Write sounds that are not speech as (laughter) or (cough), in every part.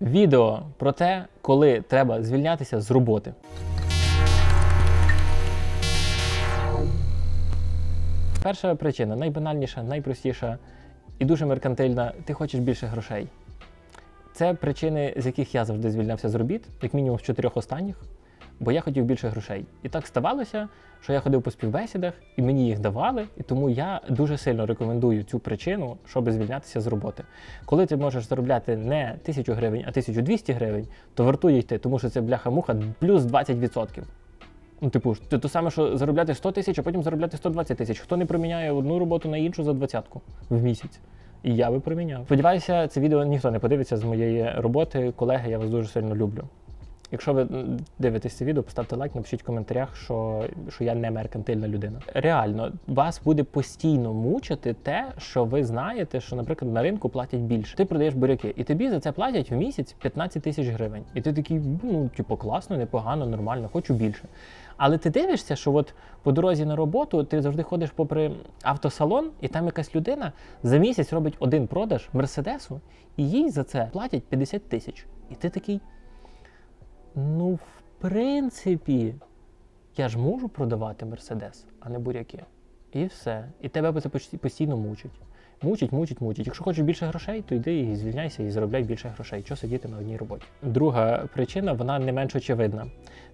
Відео про те, коли треба звільнятися з роботи. Перша причина найбанальніша, найпростіша і дуже меркантильна. Ти хочеш більше грошей. Це причини, з яких я завжди звільнявся з робіт, як мінімум з чотирьох останніх, бо я хотів більше грошей. І так ставалося, що я ходив по співбесідах, і мені їх давали, і тому я дуже сильно рекомендую цю причину, щоб звільнятися з роботи. Коли ти можеш заробляти не 1000 гривень, а 1200 гривень, то вартує йти, тому що це бляха-муха плюс 20%. Ну, типу, це то саме, що заробляти 100 тисяч, а потім заробляти 120 тисяч. Хто не проміняє одну роботу на іншу за двадцятку в місяць? І я би проміняв. Сподіваюся, це відео ніхто не подивиться з моєї роботи. Колеги, я вас дуже сильно люблю. Якщо ви це відео, поставте лайк, напишіть в коментарях, що, що я не меркантильна людина. Реально, вас буде постійно мучити те, що ви знаєте, що, наприклад, на ринку платять більше. Ти продаєш буряки, і тобі за це платять в місяць 15 тисяч гривень. І ти такий, ну, типу, класно, непогано, нормально, хочу більше. Але ти дивишся, що от по дорозі на роботу ти завжди ходиш попри автосалон, і там якась людина за місяць робить один продаж мерседесу, і їй за це платять 50 тисяч. І ти такий. Ну, в принципі, я ж можу продавати Мерседес, а не буряки. І все. І тебе це постійно мучить. Мучить, мучить, мучить. Якщо хочеш більше грошей, то йди і звільняйся і заробляй більше грошей. Що сидіти на одній роботі? Друга причина, вона не менш очевидна.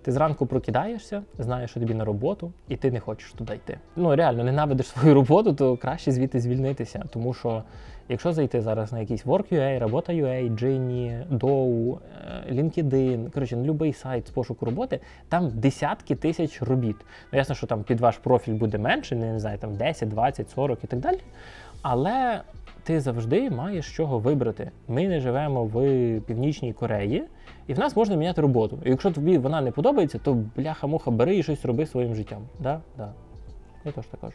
Ти зранку прокидаєшся, знаєш, що тобі на роботу, і ти не хочеш туди йти. Ну реально, ненавидиш (laughs) свою роботу, то краще звідти звільнитися. Тому що якщо зайти зараз на якийсь Work.ua, Робота.ua, Genie, Dow, е, LinkedIn, коротше, на будь-який сайт з пошуку роботи, там десятки тисяч робіт. Ну, ясно, що там під ваш профіль буде менше, не знаю, там 10, 20, 40 і так далі. Але ти завжди маєш чого вибрати. Ми не живемо в Північній Кореї, і в нас можна міняти роботу. І якщо тобі вона не подобається, то бляха-муха, бери і щось роби своїм життям. Да? Да. Я теж так кажу.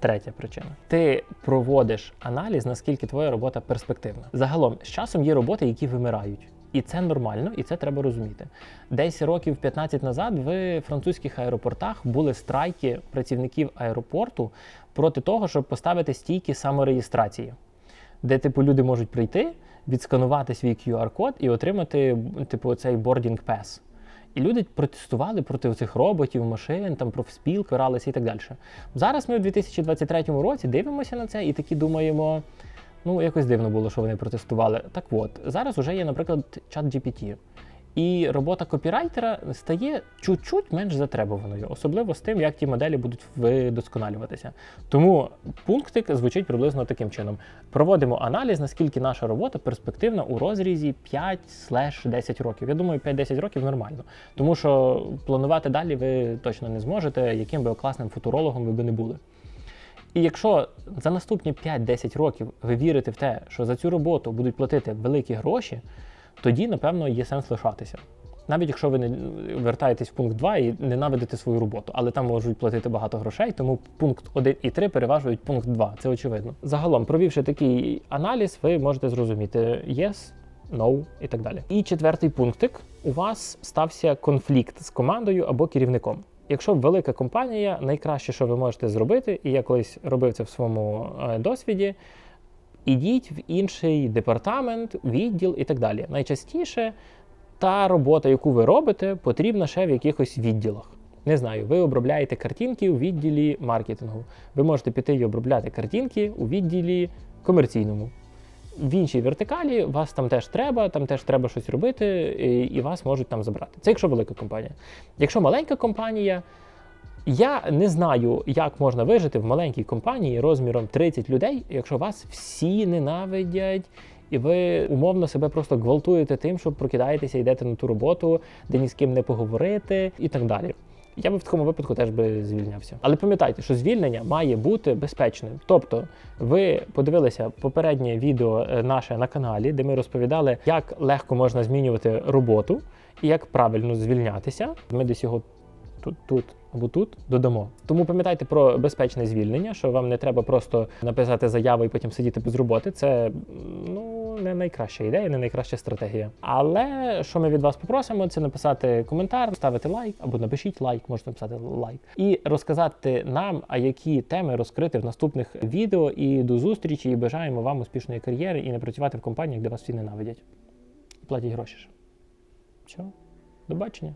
Третя причина. Ти проводиш аналіз, наскільки твоя робота перспективна. Загалом, з часом є роботи, які вимирають. І це нормально, і це треба розуміти. Десь років 15 назад в французьких аеропортах були страйки працівників аеропорту проти того, щоб поставити стійки самореєстрації, де типу люди можуть прийти, відсканувати свій QR-код і отримати типу цей boarding pass. І люди протестували проти цих роботів, машин, там профспілки, ралися і так далі. Зараз ми в 2023 році дивимося на це і такі думаємо. Ну, якось дивно було, що вони протестували. Так от, зараз вже є, наприклад, чат GPT. І робота копірайтера стає чуть-чуть менш затребуваною, особливо з тим, як ті моделі будуть видосконалюватися. Тому пунктик звучить приблизно таким чином: проводимо аналіз, наскільки наша робота перспективна у розрізі 5-10 років. Я думаю, 5-10 років нормально, тому що планувати далі ви точно не зможете, яким би класним футурологом ви би не були. І якщо за наступні 5-10 років ви вірите в те, що за цю роботу будуть платити великі гроші, тоді, напевно, є сенс лишатися. Навіть якщо ви не вертаєтесь в пункт 2 і ненавидите свою роботу, але там можуть платити багато грошей, тому пункт 1 і 3 переважують пункт 2. Це очевидно. Загалом, провівши такий аналіз, ви можете зрозуміти yes, no і так далі. І четвертий пунктик: у вас стався конфлікт з командою або керівником. Якщо велика компанія, найкраще, що ви можете зробити, і я колись робив це в своєму е, досвіді, ідіть в інший департамент, відділ і так далі. Найчастіше та робота, яку ви робите, потрібна ще в якихось відділах. Не знаю, ви обробляєте картинки у відділі маркетингу. Ви можете піти і обробляти картинки у відділі комерційному. В іншій вертикалі вас там теж треба, там теж треба щось робити, і, вас можуть там забрати. Це якщо велика компанія. Якщо маленька компанія, я не знаю, як можна вижити в маленькій компанії розміром 30 людей, якщо вас всі ненавидять, і ви умовно себе просто гвалтуєте тим, що прокидаєтеся, йдете на ту роботу, де ні з ким не поговорити і так далі. Я би в такому випадку теж би звільнявся. Але пам'ятайте, що звільнення має бути безпечним. Тобто, ви подивилися попереднє відео е, наше на каналі, де ми розповідали, як легко можна змінювати роботу і як правильно звільнятися. Ми десь його тут, тут або тут додамо. Тому пам'ятайте про безпечне звільнення, що вам не треба просто написати заяву і потім сидіти без роботи. Це ну не найкраща ідея, не найкраща стратегія. Але що ми від вас попросимо, це написати коментар, ставити лайк або напишіть лайк, можете написати лайк, і розказати нам, а які теми розкрити в наступних відео. І до зустрічі, і бажаємо вам успішної кар'єри і не працювати в компаніях, де вас всі ненавидять. платять гроші. Все, до бачення.